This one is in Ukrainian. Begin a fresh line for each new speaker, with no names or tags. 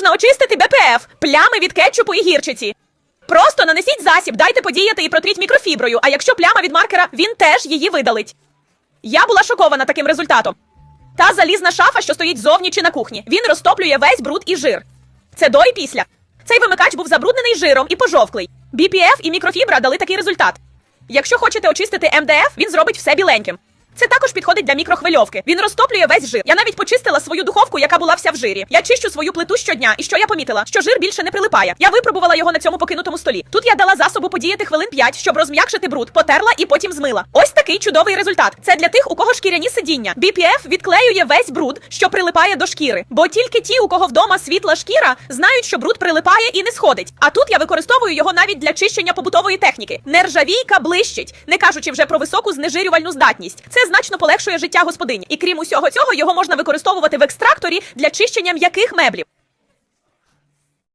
можна очистити БПФ, плями від кетчупу і гірчиці. Просто нанесіть засіб, дайте подіяти і протріть мікрофіброю, а якщо пляма від маркера, він теж її видалить. Я була шокована таким результатом. Та залізна шафа, що стоїть зовні чи на кухні, він розтоплює весь бруд і жир. Це до і після. Цей вимикач був забруднений жиром і пожовклий. BPF і мікрофібра дали такий результат. Якщо хочете очистити МДФ, він зробить все біленьким. Це також підходить для мікрохвильовки. Він розтоплює весь жир. Я навіть почистила свою духовку, яка була вся в жирі. Я чищу свою плиту щодня, і що я помітила, що жир більше не прилипає. Я випробувала його на цьому покинутому столі. Тут я дала засобу подіяти хвилин 5, щоб розм'якшити бруд, потерла і потім змила. Ось такий чудовий результат. Це для тих, у кого шкіряні сидіння. BPF відклеює весь бруд, що прилипає до шкіри. Бо тільки ті, у кого вдома світла шкіра, знають, що бруд прилипає і не сходить. А тут я використовую його навіть для чищення побутової техніки. Нержавійка блищить, не кажучи вже про високу знежирювальну здатність. Це значно полегшує життя господині. І крім усього цього, його можна використовувати в екстракторі для чищення м'яких меблів.